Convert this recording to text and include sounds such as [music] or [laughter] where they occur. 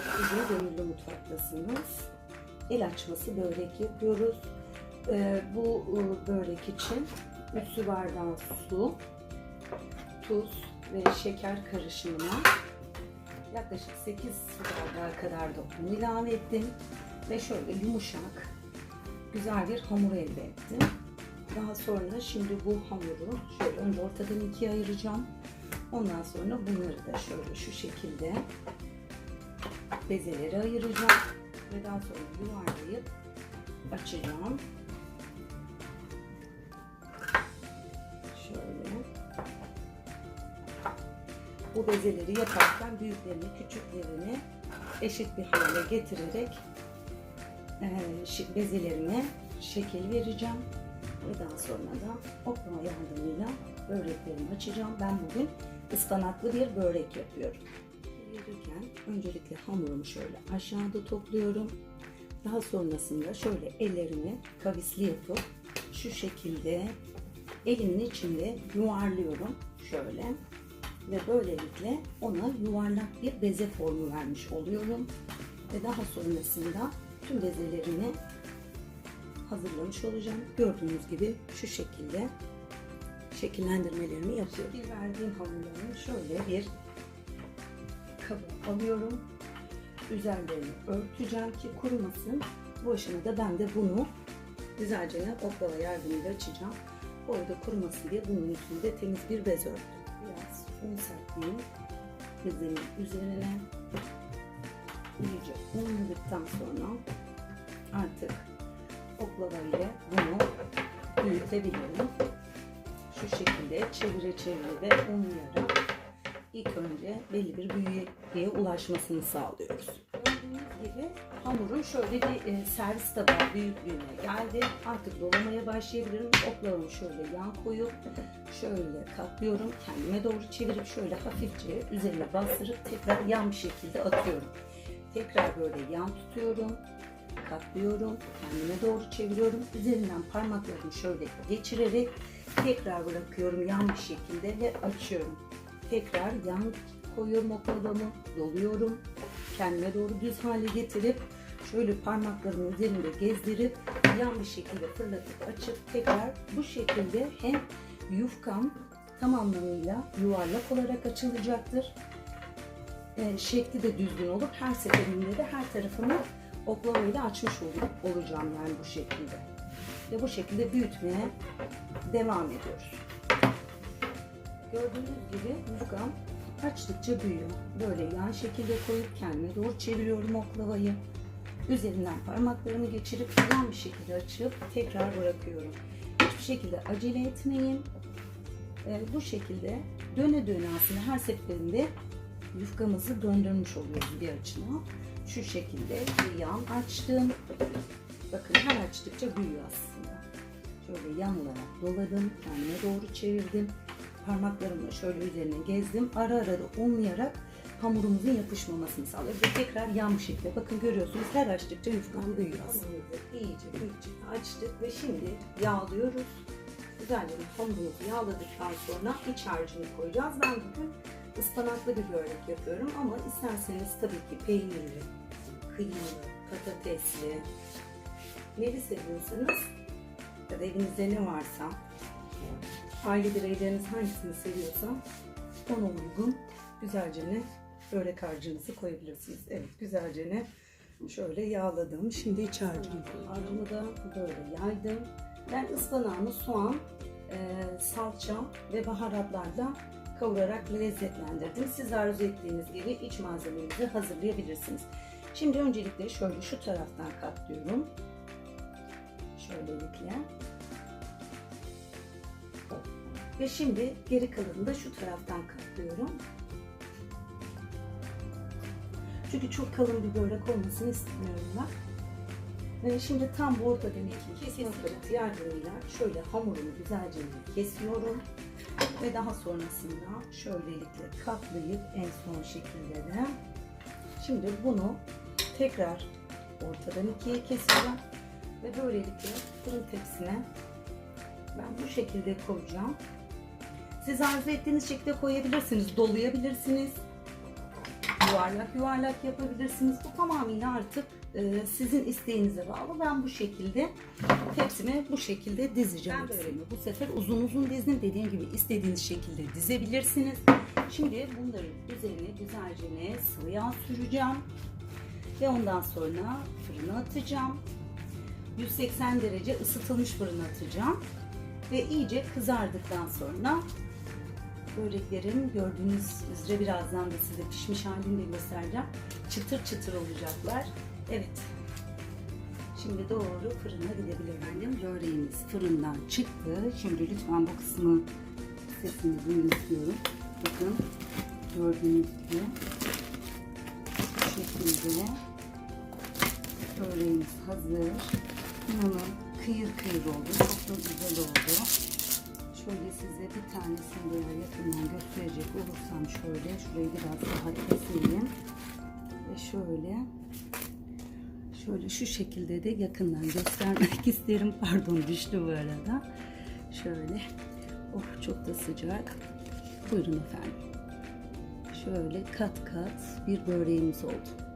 Bugün Gönüllü Mutfak'tasınız. El açması börek yapıyoruz. Ee, bu e, börek için 3 su bardağı su, tuz ve şeker karışımına yaklaşık 8 su bardağı kadar da un ilave ettim. Ve şöyle yumuşak, güzel bir hamur elde ettim. Daha sonra şimdi bu hamuru şöyle önce ortadan ikiye ayıracağım. Ondan sonra bunları da şöyle şu şekilde bezeleri ayıracağım ve daha sonra yuvarlayıp açacağım. Şöyle. Bu bezeleri yaparken büyüklerini, küçüklerini eşit bir hale getirerek şi- bezelerime şekil vereceğim. Ve daha sonra da oklama yardımıyla böreklerimi açacağım. Ben bugün ıspanaklı bir börek yapıyorum. Verirken öncelikle hamurumu şöyle aşağıda topluyorum. Daha sonrasında şöyle ellerimi kavisli yapıp şu şekilde elimin içinde yuvarlıyorum şöyle ve böylelikle ona yuvarlak bir beze formu vermiş oluyorum ve daha sonrasında tüm bezelerimi hazırlamış olacağım. Gördüğünüz gibi şu şekilde şekillendirmelerimi yapıyorum. Şekil verdiğim hamurlarımı şöyle bir kaba alıyorum. Üzerlerini örteceğim ki kurumasın. Bu aşamada ben de bunu güzelce oklava yardımıyla açacağım. Bu arada kurumasın diye bunun üstünde temiz bir bez örttüm. Biraz un serpeyim bezenin üzerine. İyice unladıktan sonra artık oklava ile bunu büyütebilirim. Şu şekilde çevire çevire ve unlayarak ilk önce belli bir büyüklüğe ulaşmasını sağlıyoruz. Gördüğünüz gibi hamurun şöyle bir e, servis tabağı büyüklüğüne geldi. Artık dolamaya başlayabilirim. Oklavamı şöyle yan koyup şöyle katlıyorum. Kendime doğru çevirip şöyle hafifçe üzerine bastırıp tekrar yan bir şekilde atıyorum. Tekrar böyle yan tutuyorum katlıyorum. Kendime doğru çeviriyorum. Üzerinden parmaklarımı şöyle geçirerek tekrar bırakıyorum yan bir şekilde ve açıyorum. Tekrar yan koyuyorum oklavamı, doluyorum. Kendime doğru düz hale getirip şöyle parmaklarımı üzerinde gezdirip yan bir şekilde fırlatıp açıp tekrar bu şekilde hem yufkam tam anlamıyla yuvarlak olarak açılacaktır. E, şekli de düzgün olur. Her seferinde de her tarafını oklavayla açmış ol- olacağım yani bu şekilde. Ve bu şekilde büyütmeye devam ediyoruz. Gördüğünüz gibi yufkam açtıkça büyüyor. Böyle yan şekilde koyup kendime doğru çeviriyorum oklavayı. Üzerinden parmaklarımı geçirip yan bir şekilde açıp tekrar bırakıyorum. Hiçbir şekilde acele etmeyin. Ee, bu şekilde döne döne aslında her seferinde yufkamızı döndürmüş oluyoruz bir açına. Şu şekilde bir yan açtım. Bakın her açtıkça büyüyor aslında. Şöyle yan olarak doladım. Kendime doğru çevirdim. Parmaklarımla şöyle üzerine gezdim. Ara ara da unlayarak hamurumuzun yapışmamasını sağlıyor. Ve tekrar yan bir şekilde. Bakın görüyorsunuz her açtıkça yufkam büyüyor aslında. İyice büyükçe açtık ve şimdi yağlıyoruz. Güzelce hamurumuzu yağladıktan sonra iç harcını koyacağız. Ben bugün ıspanaklı bir börek yapıyorum ama isterseniz tabii ki peynirli, kıymalı, patatesli, neli seviyorsanız ya da evinizde ne varsa aile bireyleriniz hangisini seviyorsa ona uygun güzelce ne börek harcınızı koyabilirsiniz. Evet güzelce ne şöyle yağladım. Şimdi iç harcını Harcımı da böyle yaydım. Ben ıspanağımı soğan, e, salça ve baharatlarla kavurarak lezzetlendirdim. Siz arzu ettiğiniz gibi iç malzemenizi hazırlayabilirsiniz. Şimdi öncelikle şöyle şu taraftan katlıyorum. Şöylelikle. Ve şimdi geri kalanını da şu taraftan katlıyorum. Çünkü çok kalın bir börek olmasını istemiyorum ben. Ve şimdi tam bu ortadan iki kesme aparatı yardımıyla şöyle hamurumu güzelce kesiyorum. Ve daha sonrasında şöylelikle katlayıp en son şekilde de şimdi bunu tekrar ortadan ikiye keseceğim. Ve böylelikle fırın tepsine ben bu şekilde koyacağım. Siz arzu ettiğiniz şekilde koyabilirsiniz. Dolayabilirsiniz. yuvarlak yuvarlak yapabilirsiniz. Bu tamamıyla artık e, sizin isteğinize bağlı. Ben bu şekilde tepsime bu şekilde dizeceğim. Ben böreğimi bu sefer uzun uzun dizdim. Dediğim gibi istediğiniz şekilde dizebilirsiniz. Şimdi bunların üzerine güzelce sıvı yağ süreceğim. Ve ondan sonra fırına atacağım. 180 derece ısıtılmış fırına atacağım. Ve iyice kızardıktan sonra böreklerim gördüğünüz üzere birazdan da size pişmiş halini göstereceğim. Çıtır çıtır olacaklar. Evet. Şimdi doğru fırına gidebilirim. Benim böreğimiz fırından çıktı. Şimdi lütfen bu kısmı sesini duyun istiyorum. Bakın gördüğünüz gibi bu şekilde böreğimiz hazır. İnanın kıyır kıyır oldu. Çok da güzel oldu. Şöyle size bir tanesini böyle yakından gösterecek olursam şöyle şurayı biraz daha keseyim. Ve şöyle şöyle şu şekilde de yakından göstermek [laughs] isterim. Pardon düştü bu arada. Şöyle. Oh çok da sıcak. Buyurun efendim. Şöyle kat kat bir böreğimiz oldu.